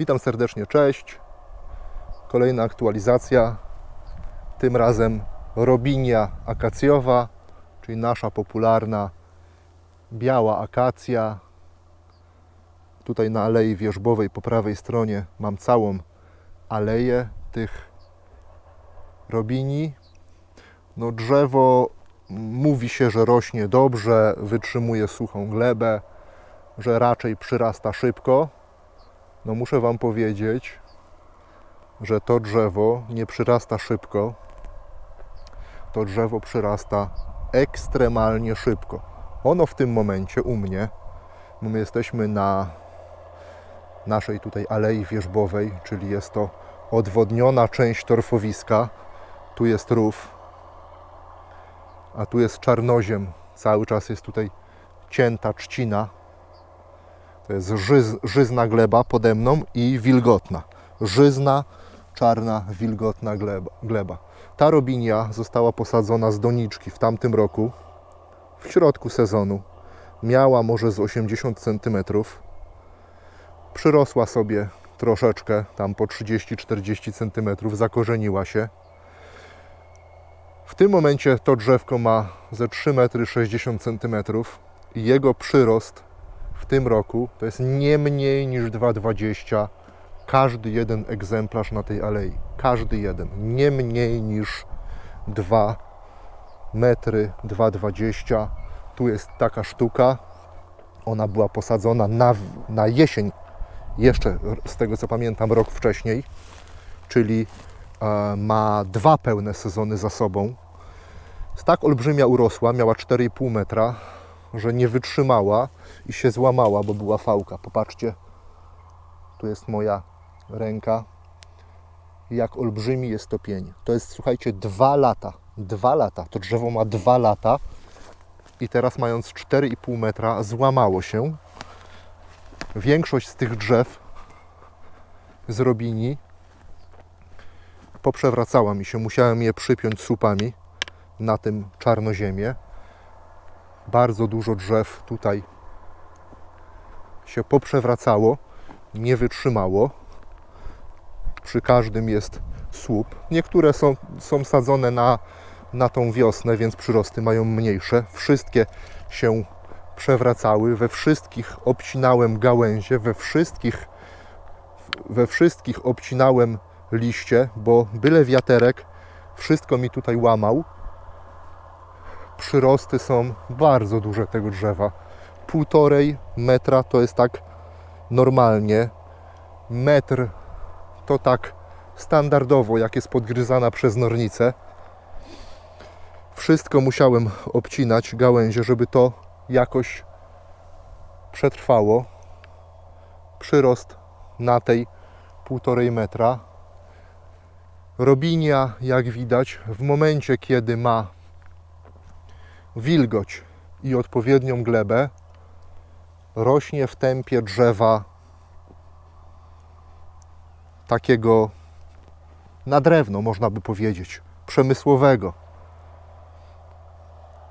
Witam serdecznie, cześć. Kolejna aktualizacja. Tym razem robinia akacjowa, czyli nasza popularna biała akacja. Tutaj na alei wierzbowej po prawej stronie mam całą aleję tych robini. No drzewo mówi się, że rośnie dobrze, wytrzymuje suchą glebę, że raczej przyrasta szybko. No muszę Wam powiedzieć, że to drzewo nie przyrasta szybko. To drzewo przyrasta ekstremalnie szybko. Ono w tym momencie u mnie, bo my jesteśmy na naszej tutaj alei wierzbowej, czyli jest to odwodniona część torfowiska. Tu jest rów, a tu jest czarnoziem. Cały czas jest tutaj cięta trzcina. To jest żyz, żyzna gleba pode mną i wilgotna. Żyzna, czarna, wilgotna gleba. gleba. Ta robinia została posadzona z doniczki w tamtym roku, w środku sezonu. Miała może z 80 cm. Przyrosła sobie troszeczkę, tam po 30-40 cm, zakorzeniła się. W tym momencie to drzewko ma ze 3 metry 60 cm i jego przyrost w tym roku to jest nie mniej niż 2,20 każdy jeden egzemplarz na tej alei. Każdy jeden. Nie mniej niż 2 metry 2,20. Tu jest taka sztuka. Ona była posadzona na, na jesień, jeszcze z tego co pamiętam, rok wcześniej, czyli e, ma dwa pełne sezony za sobą. Tak olbrzymia urosła, miała 4,5 metra, że nie wytrzymała i się złamała, bo była fałka. Popatrzcie, tu jest moja ręka. Jak olbrzymi jest to pień. To jest, słuchajcie, dwa lata. Dwa lata. To drzewo ma dwa lata i teraz mając 4,5 metra złamało się. Większość z tych drzew z robini poprzewracała mi się. Musiałem je przypiąć słupami na tym czarnoziemie. Bardzo dużo drzew tutaj się poprzewracało, nie wytrzymało. Przy każdym jest słup. Niektóre są, są sadzone na, na tą wiosnę, więc przyrosty mają mniejsze. Wszystkie się przewracały, we wszystkich obcinałem gałęzie, we wszystkich, we wszystkich obcinałem liście, bo byle wiaterek wszystko mi tutaj łamał przyrosty są bardzo duże tego drzewa. Półtorej metra to jest tak normalnie. Metr to tak standardowo, jak jest podgryzana przez nornicę. Wszystko musiałem obcinać gałęzie, żeby to jakoś przetrwało. Przyrost na tej półtorej metra. Robinia, jak widać, w momencie, kiedy ma wilgoć i odpowiednią glebę, rośnie w tempie drzewa takiego na drewno, można by powiedzieć, przemysłowego.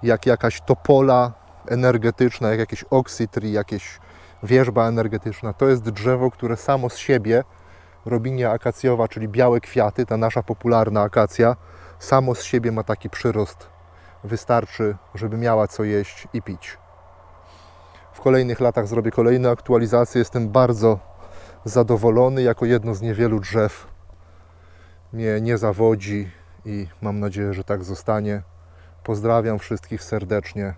Jak jakaś topola energetyczna, jak jakiś oxytree, jakieś wierzba energetyczna. To jest drzewo, które samo z siebie, robinia akacjowa, czyli białe kwiaty, ta nasza popularna akacja, samo z siebie ma taki przyrost wystarczy, żeby miała co jeść i pić. W kolejnych latach zrobię kolejne aktualizacje. Jestem bardzo zadowolony. Jako jedno z niewielu drzew mnie nie zawodzi i mam nadzieję, że tak zostanie. Pozdrawiam wszystkich serdecznie.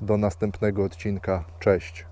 Do następnego odcinka. Cześć.